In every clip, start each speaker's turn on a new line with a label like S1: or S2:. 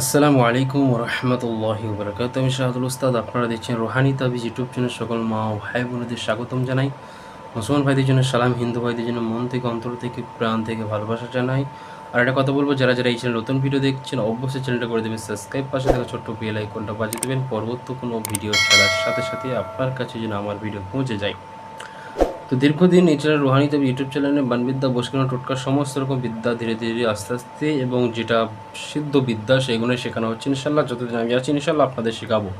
S1: আসসালামু আলাইকুম রহমতুল্লাহি বরকাত আমি শাহাদুল উস্তাদ, আপনারা দেখছেন রোহানি তাবিজ ইউটিউব চ্যানেল, সকল মা ও ভাই বোনদের স্বাগতম জানাই। মুসলমান ভাইদের জন্য সালাম, হিন্দু ভাইদের জন্য মন থেকে, অন্তর থেকে, প্রাণ থেকে ভালোবাসা জানাই। আর একটা কথা বলব, যারা যারা এই চ্যানেল নতুন ভিডিও দেখছেন, অবশ্যই চ্যানেলটা করে দেবেন সাবস্ক্রাইব পাশে থাকা ছোট্ট বেল আইকনটা বাজিয়ে দেবেন। পরবর্তী কোনো ভিডিও ছাড়ার সাথে সাথে আপনার কাছে যেন আমার ভিডিও পৌঁছে যায়। তো দীর্ঘদিন এছাড়া রোহানি তবে ইউটিউব চ্যানেলে বানবিদ্যা বসকানো টোটকার সমস্ত রকম বিদ্যা ধীরে ধীরে আস্তে আস্তে এবং যেটা সিদ্ধ বিদ্যা সেগুলো শেখানো হচ্ছে। ইনশাল্লাহ যতদিন আমি আছি ইনশাল্লাহ আপনাদের শেখাবো।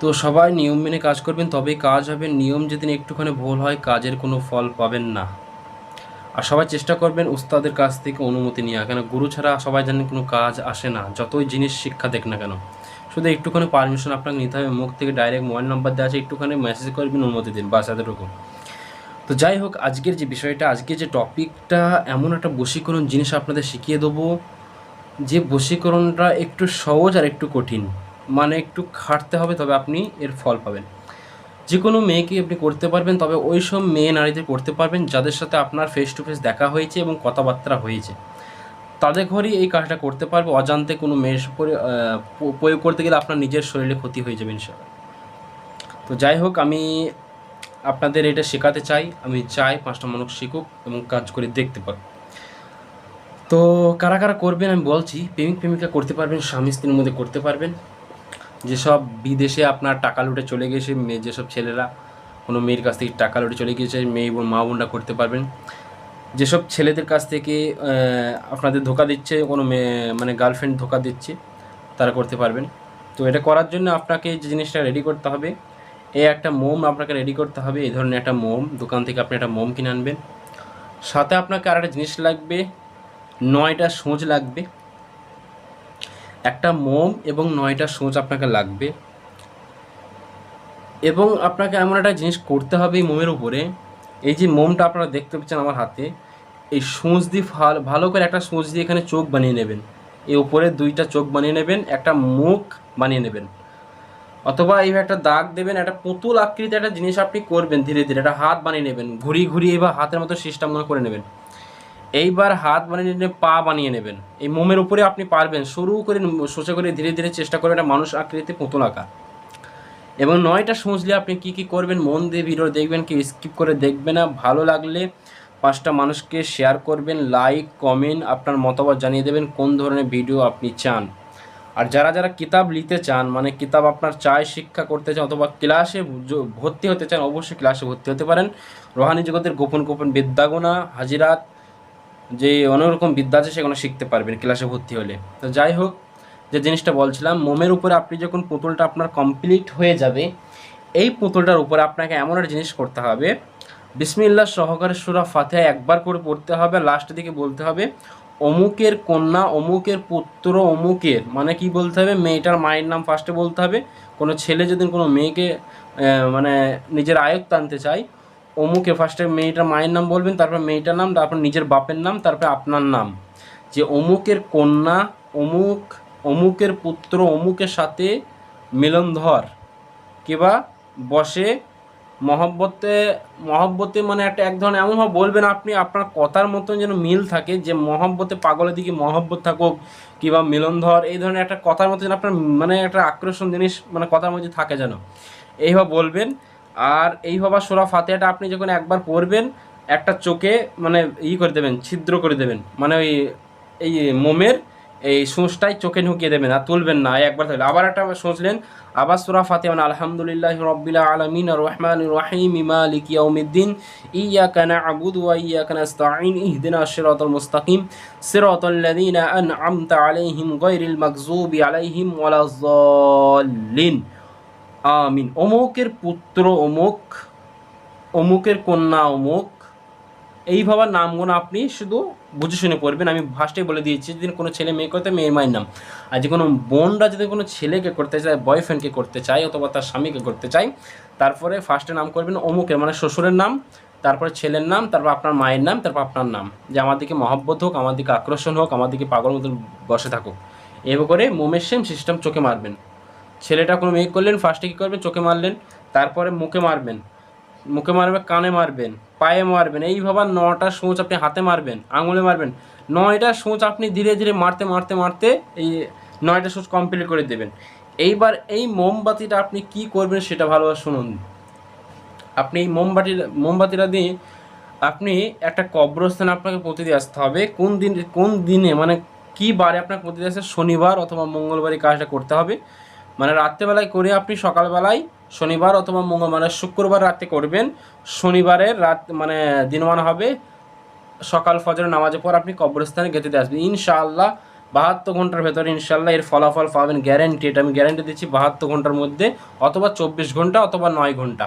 S1: তো সবাই নিয়ম মেনে কাজ করবেন, তবেই কাজ হবে। নিয়ম যেদিন একটুখানি ভুল হয়, কাজের কোনো ফল পাবেন না। আর সবাই চেষ্টা করবেন উস্তাদের কাছ থেকে অনুমতি নেওয়া। কেন? গুরু ছাড়া সবাই জানেন কোনো কাজ আসে না। যতই জিনিস শিক্ষা দেখ না কেন। শুধু একটুখানি পারমিশন আপনাকে নিতে হবে। মুখ থেকে ডাইরেক্ট মোবাইল নাম্বার দেওয়া আছে, একটুখানি মেসেজ করবেন অনুমতি দিন বাস এতটুকু তো যাই হোক, আজকের যে বিষয়টা, আজকে যে টপিকটা এমন একটা বশীকরণ জিনিস আপনাদের শিখিয়ে দেবো, যে বশীকরণটা একটু সহজ আর একটু কঠিন। মানে একটু খাটতে হবে, তবে আপনি এর ফল পাবেন। যে কোনো মেয়েকে আপনি করতে পারবেন, তবে ওই সব মেয়ে নারীদের করতে পারবেন, যাদের সাথে আপনার ফেস টু ফেস দেখা হয়েছে এবং কথাবার্তা হয়েছে। তাদের ঘরেই এই কাজটা করতে পারবে। অজান্তে কোনো মেয়ের প্রয়োগ করতে গেলে আপনার নিজের শরীরে ক্ষতি হয়ে যাবে ইনশাল্লাহ তো যাই হোক, আমি আপনাদের এটা শেখাতে চাই। আমি চাই পাঁচটা মানুষ শিখুক এবং কাজ করে দেখতে পারুক। তো কারা কারা করবেন আমি বলছি, প্রেমিক প্রেমিকা করতে পারবেন, স্বামী স্ত্রীর মধ্যে করতে পারবেন। যেসব বিদেশে আপনার টাকা লুটে চলে গেছে, মেয়ে, যেসব ছেলেরা কোনো মেয়ের কাছ থেকে টাকা লুটে চলে গিয়েছে, মেয়ে এবং মা বোনরা করতে পারবেন। যেসব ছেলেদের কাছ থেকে আপনাদের ধোকা দিচ্ছে, কোনো মানে গার্লফ্রেন্ড ধোকা দিচ্ছে, তারা করতে পারবেন তো এটা করার জন্য আপনাকে যে জিনিসটা রেডি করতে হবে, এই একটা মোম আপনাকে রেডি করতে হবে, এই ধরনের একটা মোম। দোকান থেকে আপনি একটা মোম কিনে আনবেন। সাথে আপনাকে আর একটা জিনিস লাগবে, নয়টা সোঁচ লাগবে। একটা মোম এবং নয়টা সোঁচ আপনাকে লাগবে। এবং আপনাকে এমন একটা জিনিস করতে হবে এই মোমের উপরে এই যে মোমটা আপনারা দেখতে পাচ্ছেন আমার হাতে, এই সূঁচ দিয়ে ভালো ভালো করে একটা সূঁচ দিয়ে এখানে চোখ বানিয়ে নেবেন। এই উপরে দুইটা চোখ বানিয়ে নেবেন, একটা মুখ বানিয়ে নেবেন। অথবা এইভাবে একটা দাগ দেবেন, একটা পুতুল আকৃতি একটা জিনিস আপনি করবেন ধীরে ধীরে, একটা হাত বানিয়ে নেবেন ঘুরি ঘুরিয়ে এবার হাতের মতো সিস্টেম করে নেবেন। এইবার হাত বানিয়ে নিয়ে পা বানিয়ে নেবেন। এই মোমের উপরে আপনি পারবেন শুরু করে সোজা করে ধীরে ধীরে চেষ্টা করবেন একটা মানুষ আকৃতি পুতুল আঁকা। এবং নয়টা সূচলে আপনি কি কি করবেন, মন দিয়ে ভিডিও দেখবেন কি স্কিপ করে দেখবেন না। ভালো লাগলে পাঁচটা মানুষকে শেয়ার করবেন লাইক কমেন্ট আপনার মতামত জানিয়ে দেবেন কোন ধরনের ভিডিও আপনি চান। আর যারা যারা কিতাব নিতে চান মানে কিতাব আপনার চায়, শিক্ষা করতে চান অথবা ক্লাসে ভর্তি হতে চান, অবশ্যই ক্লাসে ভর্তি হতে পারেন। রোহানি জগতের গোপন গোপন বিদ্যাগুনা হাজিরাত, যে অনেক রকম বিদ্যা আছে সেগুলো শিখতে পারবেন ক্লাসে ভর্তি হলে। তো যাই হোক যে জিনিসটা বলছিলাম, মোমের উপরে আপনি যখন পুতুলটা আপনার কমপ্লিট হয়ে যাবে, এই পুতুলটার উপরে আপনাকে এমন একটা জিনিস করতে হবে। বিসমিল্লাহ সহকারে সুরা ফাতেহা একবার করে পড়তে হবে লাস্টের দিকে বলতে হবে, অমুকের কন্যা, অমুকের পুত্র, অমুকের মানে কি বলতে হবে? মেয়েটার মায়ের নাম ফার্স্টে বলতে হবে। কোনো ছেলে যদি কোনো মেয়েকে মানে নিজের আয়ত্ত আনতে চায়, অমুকে ফার্স্টে মেয়েটার মায়ের নাম বলবেন, তারপর মেয়েটার নাম, তারপর নিজের বাপের নাম, তারপর আপনার নাম। যে অমুকের কন্যা, অমুক অমুকের পুত্র অমুকের সাথে মিলনধর। কিবা বসে মহব্বতে মহব্বতে মানে একটা এক ধরনের এমনভাবে বলবেন আপনি, আপনার কথার মতন যেন মিল থাকে, যে মহব্বতে পাগলের দিকে মহব্বত থাকুক কিংবা মিলনধর, এই ধরনের একটা কথার মতো যেন আপনার মানে একটা আকর্ষণ জিনিস মানে কথার মধ্যে থাকে যেন। এইভাবে বলবেন। আর এইভাবে সোরা ফাতেহাটা আপনি যখন একবার পড়বেন, একটা চোখে মানে ই করে দেবেন, ছিদ্র করে দেবেন। মানে ওই এই মোমের এই সূঁচটাই চোখে ঢুকিয়ে দেবেন, আর তুলবেন না একবার তাহলে আবার একটা সোঁচলেন, আবার সুরা মানে আলহামদুলিল্লাহ রব্বিল আলামিন রহমান রহিম, মালিক ইয়াউমিদ্দিন, ইয়াকা না'বুদু ওয়া ইয়াকা নাস্তাঈন, ইহদিনা সিরাতাল মুস্তাকিম, সিরাতাল লাযীনা আন'আমতা আলাইহিম গায়রিল মাগযুবি আলাইহিম ওয়ালাজ-যাল্লিন আমিন। অমুকের পুত্র অমুক, অমুকের কন্যা অমুক এইভাবে নামগুলো আপনি শুধু বুঝে শুনে পড়বেন। আমি ফার্স্টেই বলে দিয়েছি যদি কোনো ছেলে মেয়ে করতে মেয়ের মায়ের নাম। আর যে কোনো বোনরা যদি কোনো ছেলেকে করতে চায় বয়ফ্রেন্ডকে করতে চায়, অথবা তার স্বামীকে করতে চায়, তারপরে ফার্স্টে নাম করবেন অমুকের মানে শ্বশুরের নাম, তারপরে ছেলের নাম, তারপর আপনার মায়ের নাম, তারপর আপনার নাম। যে আমার দিকে মহব্বত হোক, আমার দিকে আকর্ষণ হোক, আমার দিকে পাগল মতন বসে থাকুক। এভাবে করে মোমের সেম সিস্টেম চোখে মারবেন। ছেলেটা কোনো মেয়ে করলেন ফার্স্টে কী করবেন? চোখে মারলেন, তারপরে মুখে মারবেন। মুখে মারবেন, কানে মারবেন, পায়ে মারবেন এইভাবে নটা সোঁচ আপনি হাতে মারবেন, আঙুলে মারবেন, নয়টা সূচ আপনি ধীরে ধীরে মারতে মারতে মারতে এই নয়টা সূচ কমপ্লিট করে দেবেন। এইবার এই মোমবাতিটা আপনি কি করবেন সেটা ভালোভাবে শুনুন। আপনি এই মোমবাতি, মোমবাতিটা দিয়ে আপনি একটা কবরস্থানে আপনাকে প্রতিদিন আসতে হবে। কোন দিন, কোন দিনে মানে কি বারে আপনার প্রতিদিন আসতে শনিবার অথবা মঙ্গলবারই কাজটা করতে হবে। মানে রাত্রেবেলায় করে আপনি সকালবেলায় শনিবার অথবা মঙ্গল মানে শুক্রবার রাতে করবেন। শনিবারের রাত মানে দিনমান হবে। সকাল ফজরের নামাজের পর আপনি কবরস্থানে গেতে দিয়ে আসবেন। ইনশাআল্লাহ বাহাত্তর ঘণ্টার ভেতরে ইনশাল্লাহ এর ফলাফল পাবেন গ্যারেন্টি এটা আমি গ্যারেন্টি দিচ্ছি বাহাত্তর ঘণ্টার মধ্যে অথবা চব্বিশ ঘণ্টা অথবা নয় ঘণ্টা।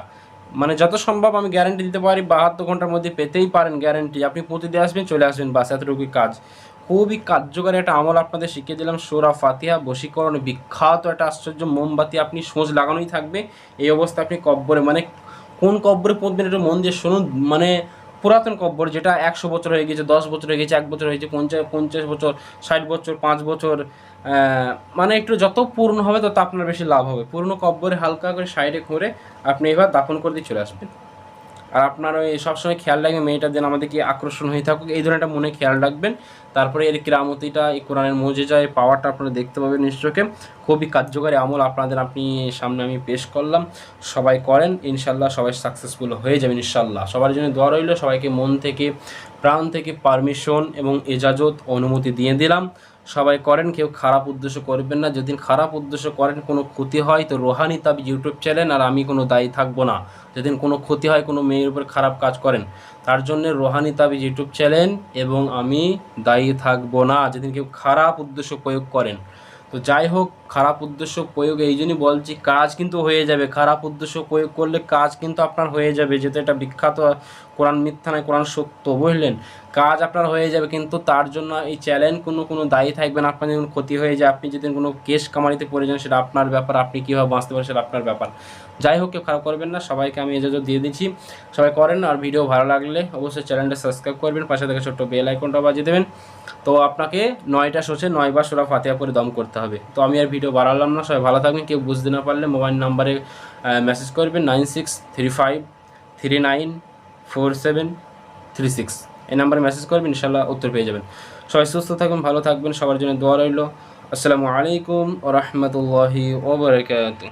S1: মানে যত সম্ভব আমি গ্যারেন্টি দিতে পারি, বাহাত্তর ঘণ্টার মধ্যে পেতেই পারেন গ্যারেন্টি আপনি প্রতিদিন আসবেন, চলে আসবেন, বাস, এতটুকুই কাজ। খুবই কার্যকরী একটা আমল আপনাদের শিখিয়ে দিলাম। সোরা ফাতিহা, বশীকরণ, বিখ্যাত একটা আশ্চর্য মোমবাতি আপনি সোঁচ লাগানোই থাকবে। এই অবস্থা আপনি কব্বরে মানে কোন কব্বরে পড়বেন একটু মন দিয়ে শুনুন। মানে পুরাতন কব্বর যেটা একশো বছর হয়ে গেছে, দশ বছর হয়ে গেছে, এক বছর হয়ে গেছে, পঞ্চাশ পঞ্চাশ বছর, ষাট বছর, পাঁচ বছর মানে একটু যত পূর্ণ হবে তত আপনার বেশি লাভ হবে। পুরনো কব্বরে হালকা করে সাইডে করে আপনি এবার দাফন করে দিয়ে চলে আসবেন। আর আপনার ওই সবসময় খেয়াল রাখবেন, মেয়েটার যেন আমাদেরকে আকর্ষণ হয়ে থাকুক, এই ধরনের মনে খেয়াল রাখবেন। তারপরে এর কিরামতিটা, এই কোরআনের মজেজা, এই পাওয়ারটা আপনারা দেখতে পাবেন নিশ্চয়কে। খুবই কার্যকরী আমল আপনাদের আপনি সামনে আমি পেশ করলাম। সবাই করেন ইনশাল্লাহ সবাই সাকসেসফুল হয়ে যাবেন ইনশাল্লাহ সবার জন্য দোয়া রইল, সবাইকে মন থেকে, প্রাণ থেকে পারমিশন এবং এজাজত, অনুমতি দিয়ে দিলাম। সবাই করেন, কেউ খারাপ উদ্দেশ্য করবেন না। যদি খারাপ উদ্দেশ্য করেন, কোনো ক্ষতি হয়, তো রোহানি তাব ইউটিউব চ্যানেল, আর আমি কোনো দায়ী থাকব না। যেদিন কোনো ক্ষতি হয়, কোনো মেয়ের উপর খারাপ কাজ করেন, তার জন্য রোহানি তাবিজ ইউটিউব চ্যানেল এবং আমি দায়ী থাকব না, যেদিন কেউ খারাপ উদ্দেশ্য প্রয়োগ করেন। তো যাই হোক, খারাপ উদ্দেশ্য প্রয়োগ, এই জন্যই বলছি কাজ কিন্তু হয়ে যাবে। খারাপ উদ্দেশ্য প্রয়োগ করলে কাজ কিন্তু আপনার হয়ে যাবে। যেহেতু এটা বিখ্যাত কোরআন মিথ্যা নয়, কোরআন সত্য, বুঝলেন? কাজ আপনার হয়ে যাবে, কিন্তু তার জন্য এই চ্যালেঞ্জ কোনো কোনো দায়ী থাকবেন আপনার যখন ক্ষতি হয়ে যায়। আপনি যদি কোনো কেস কামারিতে পড়ে যান, সেটা আপনার ব্যাপার, আপনি কীভাবে বাঁচতে পারেন সেটা আপনার ব্যাপার। যাই হোক, কেউ খারাপ করবেন না, সবাইকে আমি এজাজত দিয়ে দিচ্ছি। সবাই করেন আর ভিডিও ভালো লাগলে অবশ্যই চ্যানেলটা সাবস্ক্রাইব করবেন, পাশে থেকে ছোট্ট বেল আইকনটা বাজিয়ে দেবেন। তো আপনাকে নয়টা সোচে নয়বার সোরা ফাতিহা করে দম করতে হবে। তো আমি আর ভিডিও বাড়ালাম না, সবাই ভালো থাকবেন, কেউ বুঝতে না পারলে মোবাইল নাম্বারে মেসেজ করবেন nine six three five three nine four seven three six এই নাম্বারে মেসেজ করবেন ইনশাল্লাহ উত্তর পেয়ে যাবেন। সবাই সুস্থ থাকুন, ভালো থাকবেন, সবার জন্য দোয়া রইল। আসসালামু আলাইকুম ও রহমতুল্লাহি ওবরাকাতু